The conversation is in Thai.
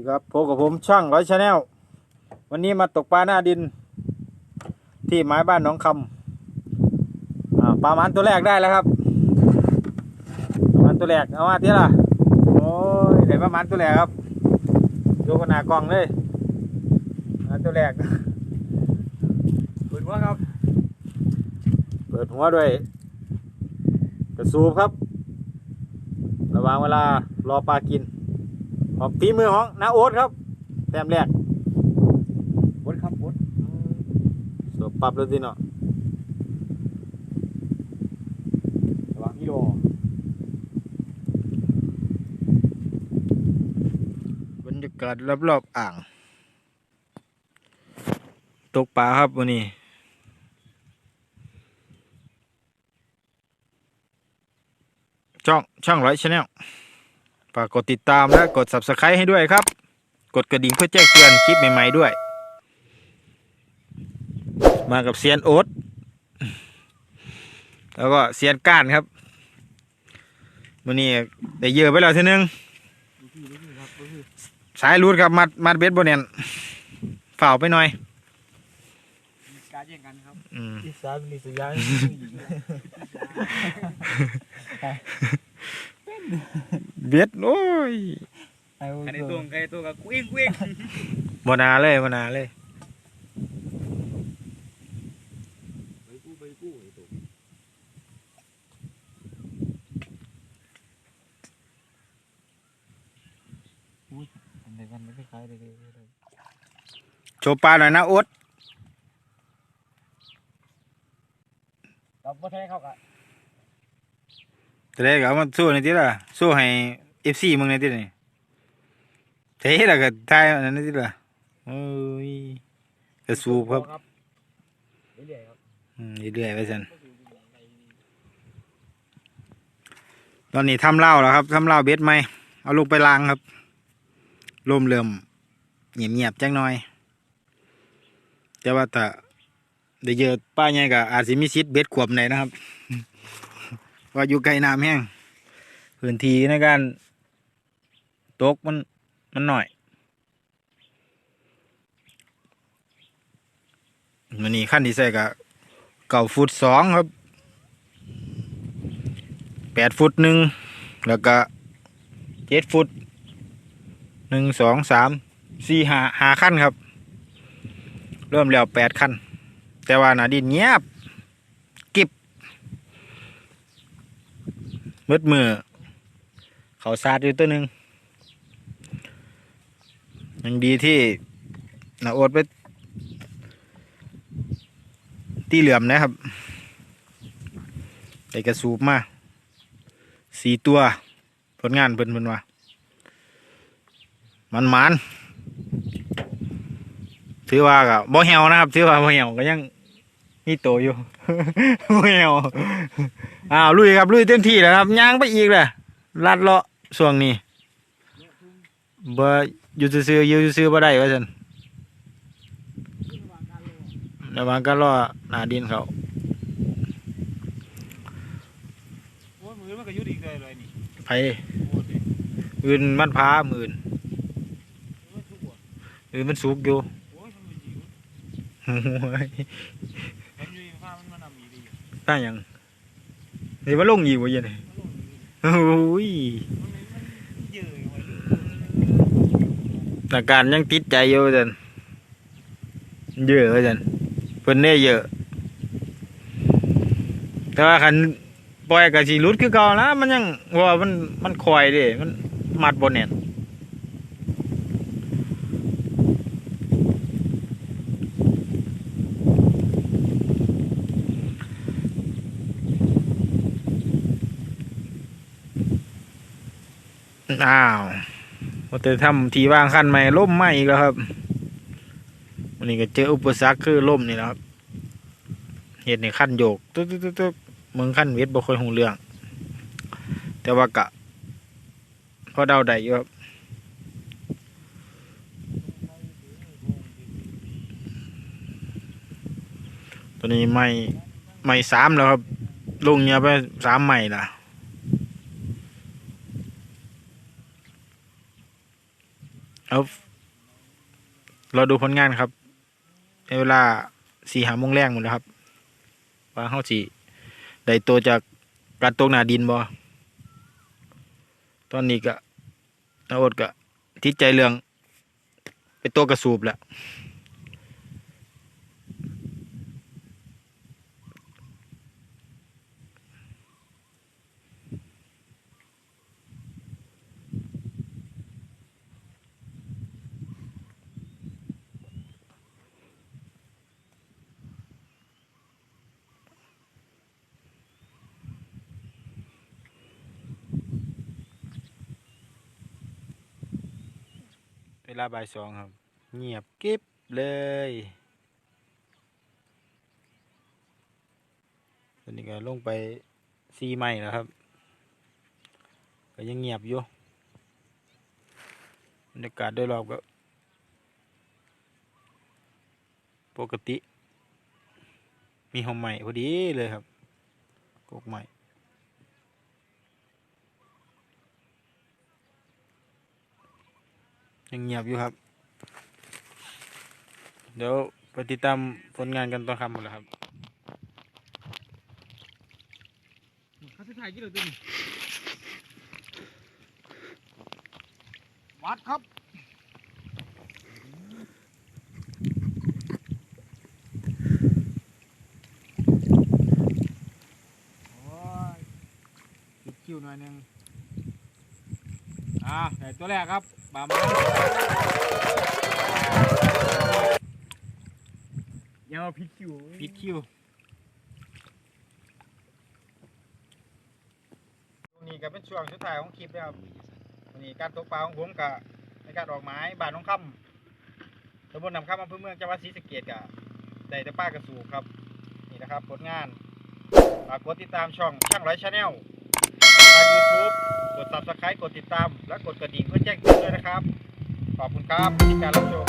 ดีครับพบกับผมช่างร้อยชาแนลวันนี้มาตกปลาหน้าดิน ที่ไม้บ้านหน้องคำปลามันตัวแรกได้แล้วครับปลามันตัวแรกเอามาที่ละโอ้ยเห็นปลามันตัวแรกครับ ดูขนาดกล้องเลยปลามันตัวแรกเปิดหัวครับ เปิดหัวด้วยกระสูบครับ ระว่างเวลารอปลากิน ของฝีมือของน้าโอ๊ตครับแต้มแรกบดครับบดสวบปรับเลยสิเนาะระวังกิโลบรรยากาศรอบๆอ่าง ตกปลาครับวันนี้ช่องช่องร้อยชาแนล ฝากกดติดตามและกด subscribe ให้ด้วยครับ กดกระดิ่งเพื่อแจ้งเตือนคลิปใหม่ๆด้วย มากับเซียนโอ๊ตแล้วก็เซียนก้านครับวันนี้ได้เยอะไปแล้วทีนึงดูพี่ดูพี่ครับดูพี่สายรูดครับมัดมัดเบ็ดบนเนี่ยฝ่าวไปหน่อยมีการแย่งกันครับอืมอีสานมีสัญญาณเบ็ดโอ้ยใครในตัวใครในตัวกับกุ้งกุ้งบนาเลยบนาเลยใบกู้ใบกู้ไอ้ตัวอัน เดียวกันไม่คล้ายๆเลยเลยโชว์ปลาห จะได้ก็เอามาสู้ในอยที่ละสู้ให้เอฟซีมึงในอยที่นี่เท่ละก็ทายอันนั้นในอยที่ละโอ้ยกระสูบครับเรื่อยๆครับอืมเรื่อยๆไปสันตอนนี้ทำเหล้าแล้วครับทำเหล้าเบ็ดไหมเอาลงไปล้างครับลมเริ่มเงียบๆจังหน่อย แต่ว่าถ้าได้เยอะป้าใหญ่ก็อาจสิมีสิทธิ์เบ็ดขวบไหนนะครับ ว่าอยู่ไกลน้ำแห้งพื้นที่ในการตกมันมันหน่อยมันนี่ขั้นที่ใส่ก็เก่าฟุตสองครับแปดฟุตหนึ่งแล้วก็เจ็ดฟุตหนึ่งสองสามสี่หาหาขั้นครับ เริ่มแล้วแปดขั้น แต่ว่าหนาดินเงียบ มืดมือเขาซาดอยู่ตัวหนึ่งยังดีที่นาโอดไปตีเหลื่อมนะครับได้กระสูบมาสี่ตัว ผลงานเพิ่นเพิ่นว่า มันมันถือว่าก็บ่เหี่ยวนะครับ ถือว่าบ่เหี่ยวก็ยังมีโตอยู่ บ่เหี่ยว อ้าวลุยครับลุยเต็มที่แล้วครับย่างไปอีกเลยลัดเลาะช่วงนี้บ่อยู่ซื่อๆอยู่ซื่อๆบ่ได้ว่าซั่นระหว่างก็รอหน้าดินเขาโอ้ยมือมันก็ยุดอีกเลยเลยนี่ไปโอ้ยอื่นมันพามื่นมันทุกหัวอื่นมันสุกอยู่โอ้ยมันมีอยู่โอ้ยมันอยู่ในผ้ามันมันนำมีดีตั้งหยัง นี่ว่าลงอีกว่าเย็นมันลงอยู่โอ้ยอาการยังติดใจอยู่จันเยอะจันเพิ่นได้เยอะ แต่ว่าคันปล่อยกับสีรุดคือเก่านะมันยังว่ามันมันคอยดิมันมัดบนเนี่ย อ้าวว่าแต่ทำทีว่างขั้นใหม่ล่มไหมอีกแล้วครับวันนี้ก็เจออุปสรรคคือล่มนี่แหละครับเหตุในขั้นโยกตึ๊กตึ๊กตึ๊กตึ๊กเมืองขั้นเวทบ่ค่อยหูเรื่อง แต่ว่ากะพอเดาได้อยู่ครับตัวนี้ไม่ไม่สามแล้วครับ ลงเนี้ยไปสามใหม่ละ เอาเราดูผลงานครับในเวลาสี่หาโมงแรงหมดแล้วครับ ว่าเฮาสิได้ตัวจากการตกหนาดินบ่ตอนนี้ก็นาอดก็ทิดใจเรื่อง ไปตัวกระสูบแหละ เวลาบ่ายสองครับ เงียบกริบเลยตอนนี้ก็ลงไปซีใหม่แล้วครับ ก็ยังเงียบอยู่บรรยากาศโดยรอบก็ ปกติ มีหอมใหม่พอดีเลยครับกกใหม่ ยังเงียบอยู่ครับ เดี๋ยวไปติดตามผลงานกันตอนค่ำหมดแล้วครับเขาจะถ่ายกี่ตัวนี้วัดครับโอ้ยคิวหน่อยนึง อ่าใส่ตัวแรกครับบามันยังเอาพิดคิวปิดคิวนี่ก็เป็นช่วงสุดท้ายของคลิปแล้วครับวันนี้การตกปลาของผมกับในการออกหมายบ้านน้องคำตำบลนำคำอำเภอเมืองจังหวัดศรีสะเกษกับได้แต่ป้ากระสูบครับ นี่นะครับผลงานฝากกดติดตามช่องช่างไรชาแนลทาง YouTube กด Subscribe กดติดตาม และกดกระดิ่งเพื่อแจ้งเตือนด้วยนะครับ ขอบคุณครับที่การรับชม